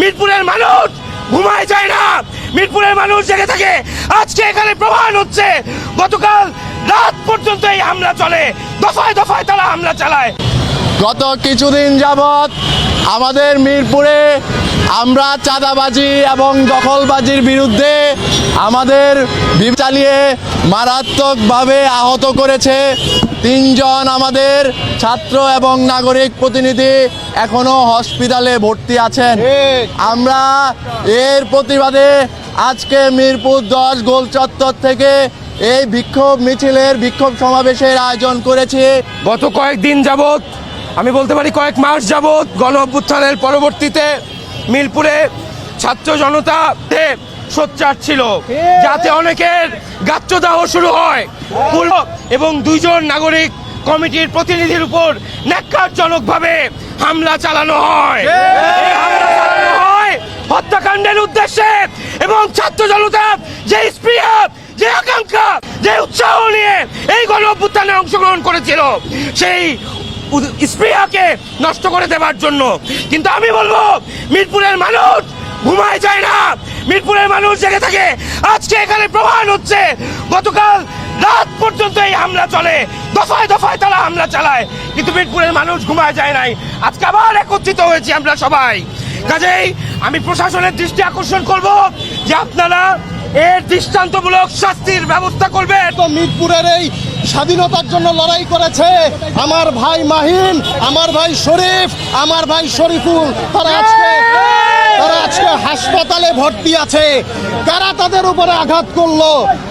মিরপুরের মানুষ ঘুমায় যায় না। মিরপুরের মানুষ জেগে থাকে। আজকে এখানে প্রমাণ হচ্ছে, গতকাল রাত পর্যন্ত এই হামলা চলে। দফায় দফায় তারা হামলা চালায়। গত কিছুদিন যাবৎ আমাদের মিরপুরে আমরা চাঁদাবাজি এবং দখলবাজির বিরুদ্ধে আমাদের চালিয়ে মারাত্মকভাবে আহত করেছে তিনজন আমাদের ছাত্র এবং নাগরিক প্রতিনিধি এখনও হসপিটালে ভর্তি আছেন। আমরা এর প্রতিবাদে আজকে মিরপুর দশ গোল চত্বর থেকে এই বিক্ষোভ মিছিলের বিক্ষোভ সমাবেশের আয়োজন করেছি। গত কয়েকদিন যাবৎ, আমি বলতে পারি কয়েক মাস যাবৎ গণ অভ্যুত্থানের পরবর্তীতে মিরপুরে ছাত্র জনতাতে সোচ্চার ছিল। যাতে অনেকের গাত্রদাহ শুরু হয়। এবং দুইজন নাগরিক কমিটির প্রতিনিধির উপর ন্যাক্কারজনকভাবে হামলা চালানো হয়। হয় হত্যাকাণ্ডের উদ্দেশ্যে এবং ছাত্র জনতার যে স্পৃহা যে আকাঙ্ক্ষা যে উৎসাহ নিয়ে এই গণ অভ্যুত্থানে অংশগ্রহণ করেছিল সেই স্পৃহাকে নষ্ট করে দেওয়ার জন্য। কিন্তু আমি বলব মিরপুরের মানুষ ঘুমায় যায় না। মিরপুরের মানুষ জেগে থাকে। আজকে এখানে প্রমাণ হচ্ছে, গতকাল রাত পর্যন্ত এই হামলা চলে। দফায় দফায় তারা হামলা চালায়। কিন্তু মিরপুরের মানুষ ঘুমায় যায় নাই। আজকে আবার একত্রিত হয়েছি আমরা সবাই। কাজেই আমি প্রশাসনের দৃষ্টি আকর্ষণ করব যে আপনারা এর দৃষ্টান্তমূলক শাস্তির ব্যবস্থা করবে তো মিরপুরের এই স্বাধীনতার জন্য লড়াই করেছে আমার ভাই মাহিন আমার ভাই শরীফ, আমার ভাই শরীফুল। তারা আজকে হাসপাতালে ভর্তি আছে। কারা তাদের উপরে আঘাত করল?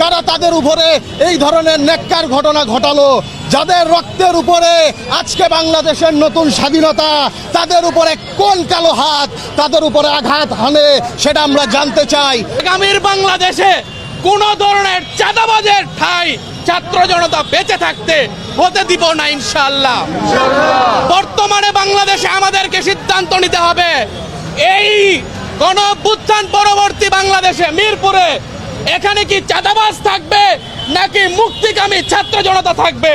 কারা তাদের উপরে এই ধরনের নেককার ঘটনা ঘটালো? যাদের রক্তের উপরে আজকে বাংলাদেশের নতুন স্বাধীনতা তাদের উপরে কোন কালো হাত তাদের উপরে আঘাত হানে সেটা আমরা জানতে চাই। আগামীর বাংলাদেশে কোন ধরনের চাঁদাবাজের ঠাই ছাত্র জনতা বেঁচে থাকতে হতে দিব না ইনশাল্লাহ বর্তমানে বাংলাদেশে আমাদেরকে সিদ্ধান্ত নিতে হবে এই গণ অভ্যুত্থান পরবর্তী বাংলাদেশে মিরপুরে। এখানে কি চাঁদাবাস থাকবে নাকি মুক্তিকামী ছাত্র জনতা থাকবে?